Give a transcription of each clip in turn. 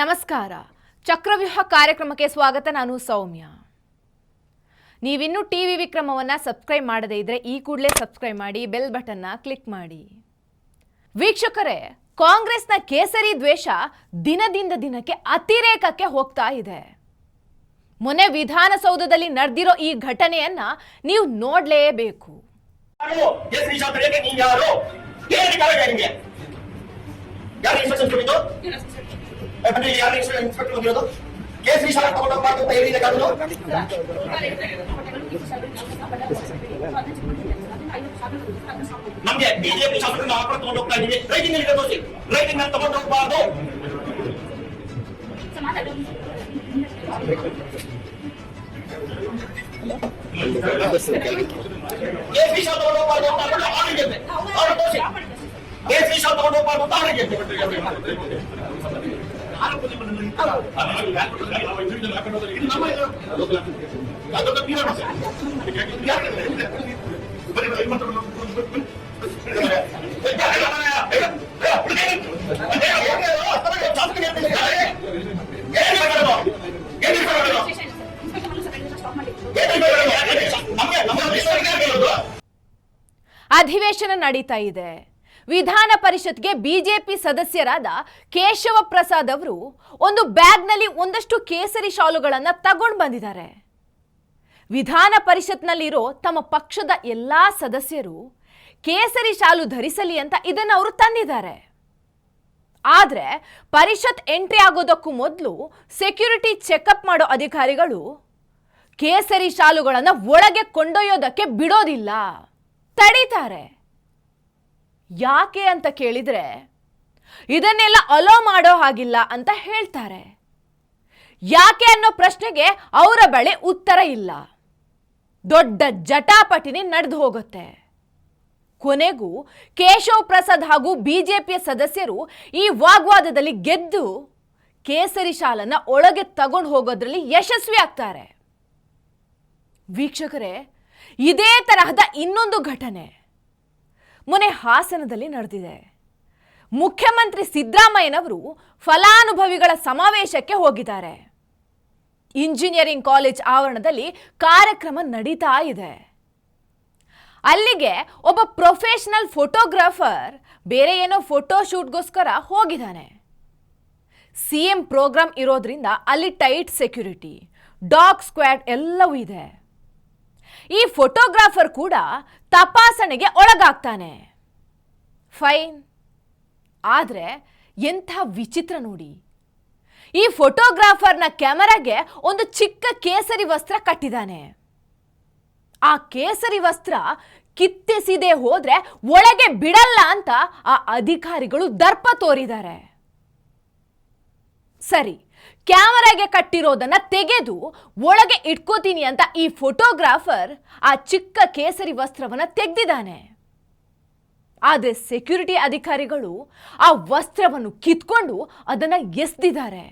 ನಮಸ್ಕಾರ. ಚಕ್ರವ್ಯೂಹ ಕಾರ್ಯಕ್ರಮಕ್ಕೆ ಸ್ವಾಗತ, ನಾನು ಸೌಮ್ಯ. ನೀವಿನ್ನೂ ಟಿ ವಿ ವಿಕ್ರಮವನ್ನು ಸಬ್ಸ್ಕ್ರೈಬ್ ಮಾಡದೇ ಇದ್ರೆ ಈ ಕೂಡಲೇ ಸಬ್ಸ್ಕ್ರೈಬ್ ಮಾಡಿ, ಬೆಲ್ ಬಟನ್ನ ಕ್ಲಿಕ್ ಮಾಡಿ. ವೀಕ್ಷಕರೇ, ಕಾಂಗ್ರೆಸ್ನ ಕೇಸರಿ ದ್ವೇಷ ದಿನದಿಂದ ದಿನಕ್ಕೆ ಅತಿರೇಕಕ್ಕೆ ಹೋಗ್ತಾ ಇದೆ. ಮೊನ್ನೆ ವಿಧಾನಸೌಧದಲ್ಲಿ ನಡೆದಿರೋ ಈ ಘಟನೆಯನ್ನ ನೀವು ನೋಡಲೇಬೇಕು. ಯಾರು ಕೇಸರಿ ಶಾಸ್ತ್ರ ಏಕೆ ನೀನ್ ಯಾರು ಏನ್ ಅಧಿಕಾರ ಇದೆ ನಿಮ್ಗೆ ಯಾರು ಇನ್ಸ್ಪೆಕ್ಷನ್ ಕೊಟ್ಟಿದ್ದು ಏ, ಬನ್ನಿ ಇಲ್ಲಿ ಯಾರು ಇನ್ಸ್ಪೆಕ್ಟರ್ ಬಂದಿರೋದು ಕೇಸರಿ ಶಾಲೆ ತಗೊಂಡೋಗ್ಬಾರ್ದು ಅಂತ ಹೇಳಿದೆ ಕಾನೂನು ನಮ್ಗೆ ಬಿಜೆಪಿ ಶಾಸಕರನ್ನ ಆಫರ್ ತಗೊಂಡು ಹೋಗ್ತಾ ಇದೀವಿ ರೈಟಿಂಗ್ ಅಲ್ಲಿ ತೋರಿಸಿ ರೈಟಿಂಗ್ ಅಲ್ಲಿ ತಗೊಂಡು ಹೋಗ್ಬಾರ್ದು ಕೇಸರಿ ಶಾಲೆ ತಗೊಂಡು ಹೋಗ್ಬಾರ್ದು ಅಂತ ಅಂದ್ಬಿಟ್ಟು ಆರ್ಡರ್ ಗೆದ್ದೆ ಆರ್ಡರ್ ತೋರಿಸಿ ಕೇಸರಿ ಶಾಲೆ ತಗೊಂಡು ಹೋಗ್ಬಾರ್ದು ಅಂತ ಆರ್ಡರ್ ಗೆದ್ದೆ ಅಧಿವೇಶನ ನಡೀತಾ ಇದೆ. ವಿಧಾನ ಪರಿಷತ್ಗೆ ಬಿಜೆಪಿ ಸದಸ್ಯರಾದ ಕೇಶವ ಪ್ರಸಾದ್ ಅವರು ಒಂದು ಬ್ಯಾಗ್ನಲ್ಲಿ ಒಂದಷ್ಟು ಕೇಸರಿ ಶಾಲುಗಳನ್ನು ತಗೊಂಡು ಬಂದಿದ್ದಾರೆ. ವಿಧಾನ ಪರಿಷತ್ನಲ್ಲಿರೋ ತಮ್ಮ ಪಕ್ಷದ ಎಲ್ಲ ಸದಸ್ಯರು ಕೇಸರಿ ಶಾಲು ಧರಿಸಲಿ ಅಂತ ಇದನ್ನು ಅವರು ತಂದಿದ್ದಾರೆ. ಆದರೆ ಪರಿಷತ್ ಎಂಟ್ರಿ ಆಗೋದಕ್ಕೂ ಮೊದಲು ಸೆಕ್ಯೂರಿಟಿ ಚೆಕಪ್ ಮಾಡೋ ಅಧಿಕಾರಿಗಳು ಕೇಸರಿ ಶಾಲುಗಳನ್ನು ಒಳಗೆ ಕೊಂಡೊಯ್ಯೋದಕ್ಕೆ ಬಿಡೋದಿಲ್ಲ. ತಡೀತಾರೆ. ಯಾಕೆ ಅಂತ ಕೇಳಿದರೆ, ಇದನ್ನೆಲ್ಲ ಅಲೋ ಮಾಡೋ ಹಾಗಿಲ್ಲ ಅಂತ ಹೇಳ್ತಾರೆ. ಯಾಕೆ ಅನ್ನೋ ಪ್ರಶ್ನೆಗೆ ಅವರ ಬಳಿ ಉತ್ತರ ಇಲ್ಲ. ದೊಡ್ಡ ಜಟಾಪಟಿನಿ ನಡೆದು ಹೋಗುತ್ತೆ. ಕೊನೆಗೂ ಕೇಶವ್ ಪ್ರಸಾದ್ ಹಾಗೂ ಬಿಜೆಪಿಯ ಸದಸ್ಯರು ಈ ವಾಗ್ವಾದದಲ್ಲಿ ಗೆದ್ದು ಕೇಸರಿ ಶಾಲನ್ನ ಒಳಗೆ ತಗೊಂಡು ಹೋಗೋದ್ರಲ್ಲಿ ಯಶಸ್ವಿ ಆಗ್ತಾರೆ. ವೀಕ್ಷಕರೇ, ಇದೇ ತರಹದ ಇನ್ನೊಂದು ಘಟನೆ. ಮೊನ್ನೆ ಹಾಸನದಲ್ಲಿ ನಡೆದಿದೆ. ಮುಖ್ಯಮಂತ್ರಿ ಸಿದ್ದರಾಮಯ್ಯನವರು ಫಲಾನುಭವಿಗಳ ಸಮಾವೇಶಕ್ಕೆ ಹೋಗಿದ್ದಾರೆ. ಇಂಜಿನಿಯರಿಂಗ್ ಕಾಲೇಜ್ ಆವರಣದಲ್ಲಿ ಕಾರ್ಯಕ್ರಮ ನಡೀತಾ ಇದೆ. ಅಲ್ಲಿಗೆ ಒಬ್ಬ ಪ್ರೊಫೆಷನಲ್ ಫೋಟೋಗ್ರಾಫರ್ ಬೇರೆ ಏನೋ ಫೋಟೋ ಹೋಗಿದ್ದಾನೆ. ಸಿ ಎಂ ಪ್ರೋಗ್ರಾಮ್ ಇರೋದ್ರಿಂದ ಅಲ್ಲಿ ಟೈಟ್ ಸೆಕ್ಯೂರಿಟಿ, ಡಾಗ್ ಸ್ಕ್ವಾಡ್ ಎಲ್ಲವೂ ಇದೆ. ಈ ಫೋಟೋಗ್ರಾಫರ್ ಕೂಡ ತಪಾಸಣೆಗೆ ಒಳಗಾಗ್ತಾನೆ. ಫೈನ್ ಆದರೆ ಎಂಥ ವಿಚಿತ್ರ ನೋಡಿ. ಈ ಫೋಟೋಗ್ರಾಫರ್ನ ಕ್ಯಾಮರಾಗೆ ಒಂದು ಚಿಕ್ಕ ಕೇಸರಿ ವಸ್ತ್ರ ಕಟ್ಟಿದ್ದಾನೆ ಆ ಕೇಸರಿ ವಸ್ತ್ರ ಕಿತ್ತೆಸಿದೆ ಹೋದ್ರೆ ಒಳಗೆ ಬಿಡಲ್ಲ ಅಂತ ಆ ಅಧಿಕಾರಿಗಳು ದರ್ಪ ತೋರಿದ್ದಾರೆ. ಸರಿ ಕ್ಯಾಮರಾಗೆ ಕಟ್ಟಿರೋದನ್ನ ತೆಗೆದು ಒಳಗೆ ಇಟ್ಕೋತೀನಿ ಅಂತ ಈ ಫೋಟೋಗ್ರಾಫರ್ ಆ ಚಿಕ್ಕ ಕೇಸರಿ ವಸ್ತ್ರವನ್ನ ತೆಗೆದಿದ್ದಾನೆ. ಆದರೆ ಸೆಕ್ಯೂರಿಟಿ ಅಧಿಕಾರಿಗಳು ಆ ವಸ್ತ್ರವನ್ನು ಕಿತ್ಕೊಂಡು ಅದನ್ನ ಎಸ್ದಿದ್ದಾರೆ.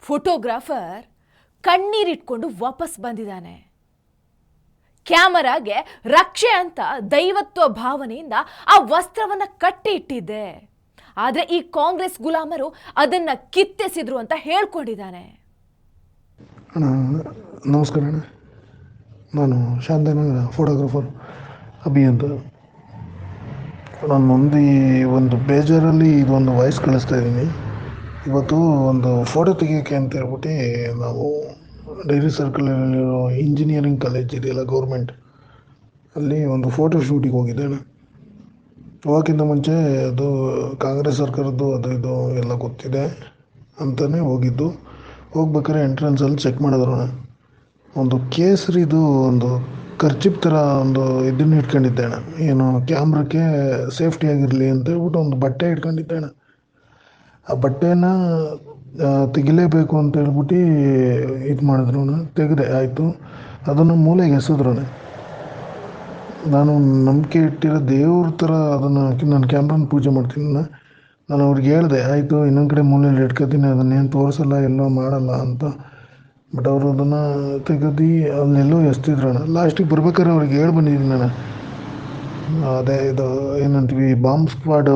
ಫೋಟೋಗ್ರಾಫರ್ ಕಣ್ಣೀರಿಟ್ಕೊಂಡು ವಾಪಸ್ ಬಂದಿದ್ದಾನೆ. ಕ್ಯಾಮರಾಗೆ ರಕ್ಷೆ ಅಂತ ದೈವತ್ವ ಭಾವನೆಯಿಂದ ಆ ವಸ್ತ್ರವನ್ನ ಕಟ್ಟಿ ಇಟ್ಟಿದ್ದೆ ಆದ್ರೆ ಈ ಕಾಂಗ್ರೆಸ್ ಗುಲಾಮರು ಅದನ್ನು ಕಿತ್ತೆಸಿದ್ರು ಅಂತ ಹೇಳ್ಕೊಂಡಿದ್ದಾನೆ. ಅಣ್ಣ, ನಮಸ್ಕಾರ ಅಣ್ಣ. ನಾನು ಶಾಂತನಗರ ಫೋಟೋಗ್ರಾಫರ್ ಅಭಿ ಅಂತ. ನಾನು ಒಂದು ಈ ಒಂದು ಬೇಜಾರಲ್ಲಿ ಇದೊಂದು ವಾಯ್ಸ್ ಕಳಿಸ್ತಾ ಇದ್ದೀನಿ. ಇವತ್ತು ಒಂದು ಫೋಟೋ ತೆಗಿಯೋಕ್ಕೆ ಅಂತ ಹೇಳ್ಬಿಟ್ಟು ನಾವು ಡೈರಿ ಸರ್ಕಲಲ್ಲಿರೋ ಇಂಜಿನಿಯರಿಂಗ್ ಕಾಲೇಜ್ ಇದೆಯಲ್ಲ ಗೌರ್ಮೆಂಟ್ ಅಲ್ಲಿ ಒಂದು ಫೋಟೋ ಶೂಟಿಗೆ ಹೋಗಿದ್ದೆ ಹೋಗೋಕ್ಕಿಂತ ಮುಂಚೆ ಅದು ಕಾಂಗ್ರೆಸ್ ಸರ್ಕಾರದ್ದು ಅದು ಇದು ಎಲ್ಲ ಗೊತ್ತಿದೆ ಅಂತಲೇ ಹೋಗಿದ್ದು. ಹೋಗ್ಬೇಕಾದ್ರೆ ಎಂಟ್ರೆನ್ಸಲ್ಲಿ ಚೆಕ್ ಮಾಡಿದ್ರು. ಒಂದು ಕೇಸರಿದು ಒಂದು ಖರ್ಚಿಪ್ ಥರ ಒಂದು ಇದನ್ನು ಇಟ್ಕೊಂಡಿದ್ದೆ ಏನು ಕ್ಯಾಮ್ರಕ್ಕೆ ಸೇಫ್ಟಿ ಆಗಿರಲಿ ಅಂತ ಹೇಳ್ಬಿಟ್ಟು ಒಂದು ಬಟ್ಟೆ ಇಟ್ಕೊಂಡಿದ್ದೆ ಆ ಬಟ್ಟೆನ ತೆಗಿಲೇಬೇಕು ಅಂತ ಹೇಳ್ಬಿಟ್ಟು ಇದು ಮಾಡಿದ್ರು ತೆಗೆದೆ, ಆಯಿತು. ಅದನ್ನು ಮೂಲೆಗೆ ಎಸೆದ್ರು ನಾನು ನಂಬಿಕೆ ಇಟ್ಟಿರೋ ದೇವ್ರ ಥರ ಅದನ್ನು ನಾನು ಕ್ಯಾಮ್ರನ ಪೂಜೆ ಮಾಡ್ತೀನಿ. ನಾನು. ನಾನು ಅವ್ರಿಗೆ ಹೇಳಿದೆ, ಆಯಿತು, ಇನ್ನೊಂದು ಕಡೆ ಮೂಲೆಯಲ್ಲಿ ಇಟ್ಕೊತೀನಿ ಅದನ್ನೇನು ತೋರಿಸಲ್ಲ, ಎಲ್ಲೋ ಮಾಡಲ್ಲ ಅಂತ. ಬಟ್ ಅವರು ಅದನ್ನು ತೆಗೆದು ಅದನ್ನೆಲ್ಲೋ ಎಸ್ತಿದ್ರು ಅಣ್ಣ. ಲಾಸ್ಟಿಗೆ ಬರ್ಬೇಕಾದ್ರೆ ಅವ್ರಿಗೆ ಹೇಳಿ ಬಂದಿದ್ದೀನಿ ನಾನು. ಅದೇ ಇದು, ಏನಂತೀವಿ ಬಾಂಬ್ ಸ್ಕ್ವಾಡ್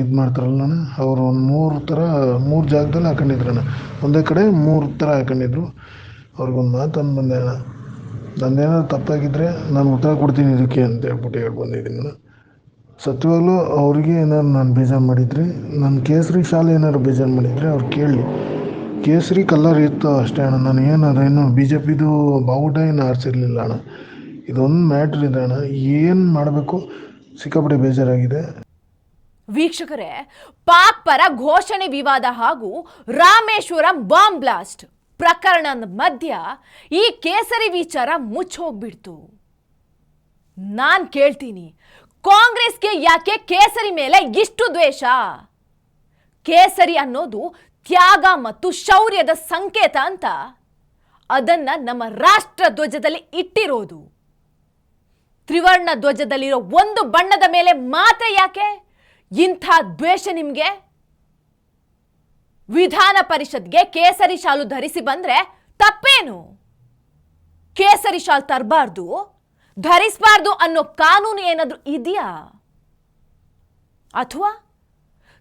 ಇದು ಮಾಡ್ತಾರಲ್ಲ ನಾನು. ಅವರು ಒಂದು ಮೂರು ಥರ ಮೂರು ಜಾಗದಲ್ಲಿ ಹಾಕೊಂಡಿದ್ರಣ್ಣ ಒಂದೇ ಕಡೆ ಮೂರು ಥರ ಹಾಕೊಂಡಿದ್ರು. ಅವ್ರಿಗೊಂದು ಮಾತು ಅಂದು ಬಂದೆ ಅಣ್ಣ. ನಂದೇನಾದ್ರು ತಪ್ಪಾಗಿದ್ದರೆ ನಾನು ಉತ್ತರ ಕೊಡ್ತೀನಿ ಇದಕ್ಕೆ ಅಂತ ಹೇಳ್ಬಿಟ್ಟು ಹೇಳಿ ಬಂದಿದ್ದೀನಿ ಅಣ್ಣ ಸತ್ಯವಾಗ್ಲೂ ಅವ್ರಿಗೆ ಏನಾದ್ರು ನಾನು ಬೇಜಾರು ಮಾಡಿದರೆ ನನ್ನ ಕೇಸರಿ ಶಾಲೆ ಏನಾದ್ರು ಬೇಜಾರು ಮಾಡಿದರೆ ಅವ್ರು ಕೇಳಿ. ಕೇಸರಿ ಕಲರ್ ಇತ್ತು ಅಷ್ಟೇ ಅಣ್ಣ. ನಾನು ಏನು ಅದೇನು ಬಿ ಜೆ ಪಿದು ಬಾವುಟ ಏನು ಆರಿಸಿರ್ಲಿಲ್ಲ ಅಣ್ಣ. ಇದೊಂದು ಮ್ಯಾಟ್ರ್ ಇದೆ ಅಣ್ಣ. ಏನು ಮಾಡಬೇಕು? ಸಿಕ್ಕಾಪಟ್ಟೆ ಬೇಜಾರಾಗಿದೆ. ವೀಕ್ಷಕರೇ ಪಾಕ್ ಪರ ಘೋಷಣೆ ವಿವಾದ ಹಾಗೂ ರಾಮೇಶ್ವರಂ ಬಾಂಬ್ ಬ್ಲಾಸ್ಟ್. ಪ್ರಕರಣದ ಮಧ್ಯ ಈ ಕೇಸರಿ ವಿಚಾರ ಮುಚ್ಚೋಗ್ಬಿಡ್ತು. ನಾನು ಕೇಳ್ತೀನಿ, ಕಾಂಗ್ರೆಸ್ಗೆ ಯಾಕೆ ಕೇಸರಿ ಮೇಲೆ ಇಷ್ಟು ದ್ವೇಷ? ಕೇಸರಿ ಅನ್ನೋದು ತ್ಯಾಗ ಮತ್ತು ಶೌರ್ಯದ ಸಂಕೇತ ಅಂತ. ಅದನ್ನ ನಮ್ಮ ರಾಷ್ಟ್ರ ಧ್ವಜದಲ್ಲಿ ಇಟ್ಟಿರೋದು. ತ್ರಿವರ್ಣ ಧ್ವಜದಲ್ಲಿರೋ ಒಂದು ಬಣ್ಣದ ಮೇಲೆ ಮಾತ್ರ ಯಾಕೆ ಇಂಥ ದ್ವೇಷ ನಿಮ್ಗೆ? ವಿಧಾನ ಪರಿಷತ್ಗೆ ಕೇಸರಿ ಶಾಲು ಧರಿಸಿ ಬಂದ್ರೆ ತಪ್ಪೇನು? ಕೇಸರಿ ಶಾಲ್ ತರಬಾರ್ದು, ಧರಿಸಬಾರ್ದು ಅನ್ನೋ ಕಾನೂನು ಏನಾದ್ರೂ ಇದೆಯಾ? ಅಥವಾ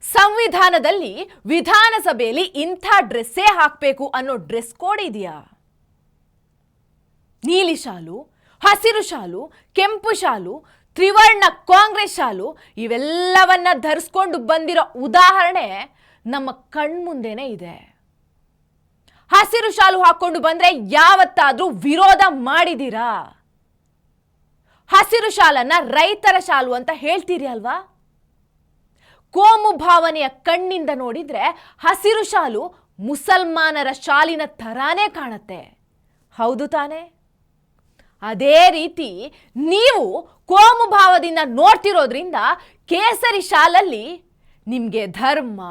ಸಂವಿಧಾನದಲ್ಲಿ ವಿಧಾನಸಭೆಯಲ್ಲಿ ಇಂಥ ಡ್ರೆಸ್ಸೇ ಹಾಕಬೇಕು ಅನ್ನೋ ಡ್ರೆಸ್ ಕೋಡ್ ಇದೆಯಾ? ನೀಲಿ ಶಾಲು, ಹಸಿರು ಶಾಲು, ಕೆಂಪು ಶಾಲು, ತ್ರಿವರ್ಣ ಕಾಂಗ್ರೆಸ್ ಶಾಲು, ಇವೆಲ್ಲವನ್ನ ಧರಿಸ್ಕೊಂಡು ಬಂದಿರೋ ಉದಾಹರಣೆ ನಮ್ಮ ಕಣ್ಮುಂದೆನೇ ಇದೆ. ಹಸಿರು ಶಾಲು ಹಾಕೊಂಡು ಬಂದ್ರೆ ಯಾವತ್ತಾದ್ರೂ ವಿರೋಧ ಮಾಡಿದೀರಾ? ಹಸಿರು ಶಾಲನ್ನ ರೈತರ ಶಾಲು ಅಂತ ಹೇಳ್ತೀರಿ ಅಲ್ವಾ? ಕೋಮು ಭಾವನೆಯ ಕಣ್ಣಿಂದ ನೋಡಿದ್ರೆ ಹಸಿರು ಶಾಲು ಮುಸಲ್ಮಾನರ ಶಾಲಿನ ಥರಾನೇ ಕಾಣತ್ತೆ. ಹೌದು ತಾನೇ? ಅದೇ ರೀತಿ ನೀವು ಕೋಮು ಭಾವದಿಂದ ನೋಡ್ತಿರೋದ್ರಿಂದ ಕೇಸರಿ ಶಾಲಲ್ಲಿ ನಿಮಗೆ ಧರ್ಮ,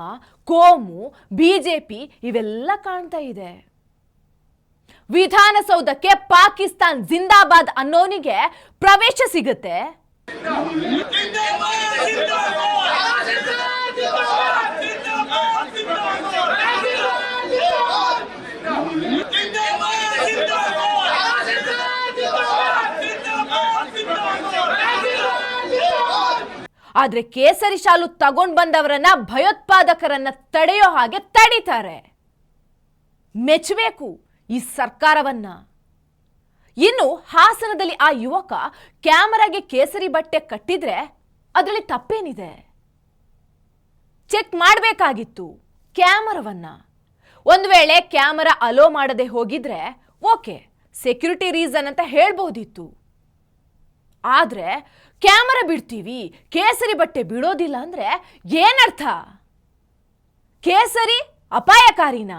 ಕೋಮು ಬಿ ಜೆ ಪಿ ಇವೆಲ್ಲ ಕಾಣ್ತಾ ಇದೆ. ವಿಧಾನಸೌಧಕ್ಕೆ ಪಾಕಿಸ್ತಾನ್ ಜಿಂದಾಬಾದ್ ಅನ್ನೋನಿಗೆ ಪ್ರವೇಶ ಸಿಗುತ್ತೆ. ಆದ್ರೆ ಕೇಸರಿ ಶಾಲು ತಗೊಂಡ್ ಬಂದವರನ್ನ ಭಯೋತ್ಪಾದಕರನ್ನ ತಡೆಯೋ ಹಾಗೆ ತಡೀತಾರೆ. ಮೆಚ್ಚಬೇಕು ಈ ಸರ್ಕಾರವನ್ನ. ಇನ್ನು ಹಾಸನದಲ್ಲಿ ಆ ಯುವಕ ಕ್ಯಾಮರಾಗೆ ಕೇಸರಿ ಬಟ್ಟೆ ಕಟ್ಟಿದ್ರೆ ಅದರಲ್ಲಿ ತಪ್ಪೇನಿದೆ. ಚೆಕ್ ಮಾಡಬೇಕಾಗಿತ್ತು ಕ್ಯಾಮರಾವನ್ನ. ಒಂದು ವೇಳೆ ಕ್ಯಾಮರಾ ಅಲೋ ಮಾಡದೆ ಹೋಗಿದ್ರೆ ಓಕೆ ಸೆಕ್ಯೂರಿಟಿ ರೀಸನ್ ಅಂತ ಹೇಳ್ಬೋದಿತ್ತು. ಆದ್ರೆ ಕ್ಯಾಮರಾ ಬಿಡ್ತೀವಿ, ಕೇಸರಿ ಬಟ್ಟೆ ಬಿಡೋದಿಲ್ಲ ಅಂದರೆ ಏನರ್ಥ? ಕೇಸರಿ ಅಪಾಯಕಾರಿನ?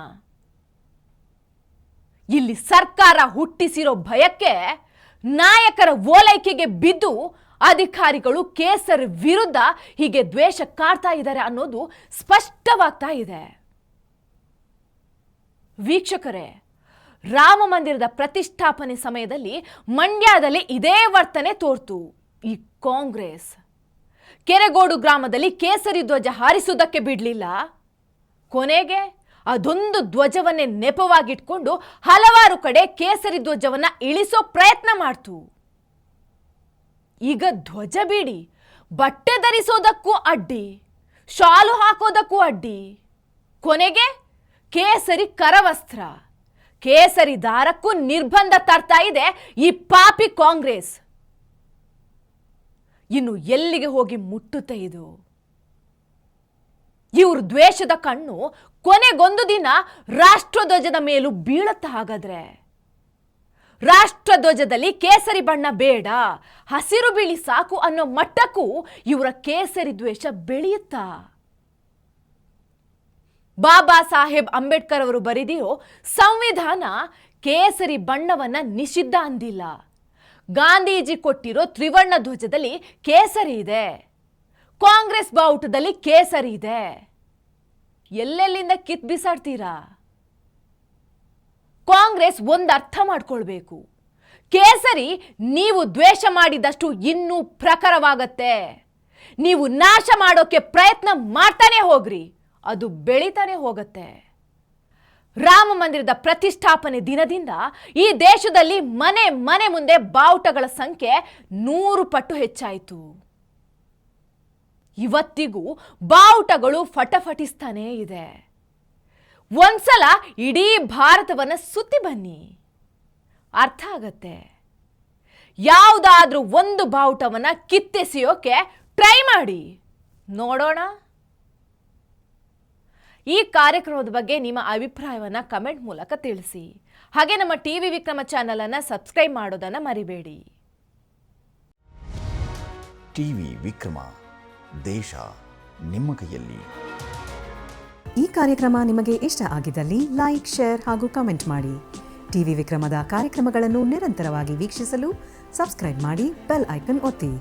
ಇಲ್ಲಿ ಸರ್ಕಾರ ಹುಟ್ಟಿಸಿರೋ ಭಯಕ್ಕೆ ನಾಯಕರ ಓಲೈಕೆಗೆ ಬಿದ್ದು ಅಧಿಕಾರಿಗಳು ಕೇಸರಿ ವಿರುದ್ಧ ಹೀಗೆ ದ್ವೇಷ ಕಾಡ್ತಾ ಇದ್ದಾರೆ ಅನ್ನೋದು ಸ್ಪಷ್ಟವಾಗ್ತಾ ಇದೆ. ವೀಕ್ಷಕರೇ, ರಾಮ ಮಂದಿರದ ಪ್ರತಿಷ್ಠಾಪನೆ ಸಮಯದಲ್ಲಿ ಮಂಡ್ಯದಲ್ಲಿ ಇದೇ ವರ್ತನೆ ತೋರ್ತು. ಈ ಕಾಂಗ್ರೆಸ್ ಕೆರೆಗೋಡು ಗ್ರಾಮದಲ್ಲಿ ಕೇಸರಿ ಧ್ವಜ ಹಾರಿಸುವುದಕ್ಕೆ ಬಿಡಲಿಲ್ಲ. ಕೊನೆಗೆ ಅದೊಂದು ಧ್ವಜವನ್ನೇ ನೆಪವಾಗಿಟ್ಕೊಂಡು ಹಲವಾರು ಕಡೆ ಕೇಸರಿ ಧ್ವಜವನ್ನ ಇಳಿಸೋ ಪ್ರಯತ್ನ ಮಾಡ್ತು. ಈಗ ಧ್ವಜ ಬಿಡಿ, ಬಟ್ಟೆ ಧರಿಸೋದಕ್ಕೂ ಅಡ್ಡಿ, ಶಾಲು ಹಾಕೋದಕ್ಕೂ ಅಡ್ಡಿ. ಕೊನೆಗೆ ಕೇಸರಿ ಕರವಸ್ತ್ರ, ಕೇಸರಿ ದಾರಕ್ಕೂ ನಿರ್ಬಂಧ ತರ್ತಾ ಇದೆ ಈ ಪಾಪಿ ಕಾಂಗ್ರೆಸ್. ಇನ್ನು ಎಲ್ಲಿಗೆ ಹೋಗಿ ಮುಟ್ಟುತ್ತೆ ಇದು? ಇವ್ರ ದ್ವೇಷದ ಕಣ್ಣು ಕೊನೆಗೊಂದು ದಿನ ರಾಷ್ಟ್ರಧ್ವಜದ ಮೇಲೂ ಬೀಳತ್ತ ಹಾಗಾದ್ರೆ? ರಾಷ್ಟ್ರಧ್ವಜದಲ್ಲಿ ಕೇಸರಿ ಬಣ್ಣ ಬೇಡ, ಹಸಿರು ಬಿಳಿ ಸಾಕು ಅನ್ನೋ ಮಟ್ಟಕ್ಕೂ ಇವರ ಕೇಸರಿ ದ್ವೇಷ ಬೆಳೆಯುತ್ತಾ? ಬಾಬಾ ಸಾಹೇಬ್ ಅಂಬೇಡ್ಕರ್ ಅವರು ಬರೆದಿಯೋ ಸಂವಿಧಾನ ಕೇಸರಿ ಬಣ್ಣವನ್ನ ನಿಷಿದ್ಧ ಅಂದಿಲ್ಲ. ಗಾಂಧೀಜಿ ಕೊಟ್ಟಿರೋ ತ್ರಿವರ್ಣ ಧ್ವಜದಲ್ಲಿ ಕೇಸರಿ ಇದೆ. ಕಾಂಗ್ರೆಸ್ ಬಾವುಟದಲ್ಲಿ ಕೇಸರಿ ಇದೆ. ಎಲ್ಲೆಲ್ಲಿಂದ ಕಿತ್ ಬಿಸಾಡ್ತೀರಾ? ಕಾಂಗ್ರೆಸ್ ಒಂದು ಅರ್ಥ ಮಾಡ್ಕೊಳ್ಬೇಕು. ಕೇಸರಿ ನೀವು ದ್ವೇಷ ಮಾಡಿದಷ್ಟು ಇನ್ನೂ ಪ್ರಖರವಾಗತ್ತೆ. ನೀವು ನಾಶ ಮಾಡೋಕೆ ಪ್ರಯತ್ನ ಮಾಡ್ತಾನೆ ಹೋಗ್ರಿ. ಅದು ಬೆಳೀತಾನೆ ಹೋಗತ್ತೆ. ರಾಮ ಮಂದಿರದ ಪ್ರತಿಷ್ಠಾಪನೆ ದಿನದಿಂದ ಈ ದೇಶದಲ್ಲಿ ಮನೆ ಮನೆ ಮುಂದೆ ಬಾವುಟಗಳ ಸಂಖ್ಯೆ ನೂರು ಪಟ್ಟು ಹೆಚ್ಚಾಯಿತು. ಇವತ್ತಿಗೂ ಬಾವುಟಗಳು ಫಟಫಟಿಸ್ತಾನೇ ಇದೆ. ಒಂದ್ಸಲ ಇಡೀ ಭಾರತವನ್ನು ಸುತ್ತಿ ಬನ್ನಿ. ಅರ್ಥ ಆಗತ್ತೆ? ಯಾವುದಾದ್ರೂ ಒಂದು ಬಾವುಟವನ್ನು ಕಿತ್ತೆಸೆಯೋಕೆ ಟ್ರೈ ಮಾಡಿ. ನೋಡೋಣ. ಈ ಕಾರ್ಯಕ್ರಮದ ಬಗ್ಗೆ ನಿಮ್ಮ ಅಭಿಪ್ರಾಯವನ್ನು ಕಮೆಂಟ್ ಮೂಲಕ ತಿಳಿಸಿ. ಹಾಗೆ ನಮ್ಮ ಟಿವಿ ವಿಕ್ರಮ ಚಾನಲ್ ಅನ್ನು ಸಬ್ಸ್ಕ್ರೈಬ್ ಮಾಡೋದನ್ನು ಮರಿಬೇಡಿ. ಟಿವಿ ವಿಕ್ರಮ ದೇಶ ನಿಮ್ಮ ಕೈಯಲ್ಲಿ. ಈ ಕಾರ್ಯಕ್ರಮ ನಿಮಗೆ ಇಷ್ಟ ಆಗಿದ್ದಲ್ಲಿ ಲೈಕ್ ಶೇರ್ ಹಾಗೂ ಕಮೆಂಟ್ ಮಾಡಿ. ಟಿವಿ ವಿಕ್ರಮದ ಕಾರ್ಯಕ್ರಮಗಳನ್ನು ನಿರಂತರವಾಗಿ ವೀಕ್ಷಿಸಲು ಸಬ್ಸ್ಕ್ರೈಬ್ ಮಾಡಿ ಬೆಲ್ ಐಕನ್ ಒತ್ತಿ.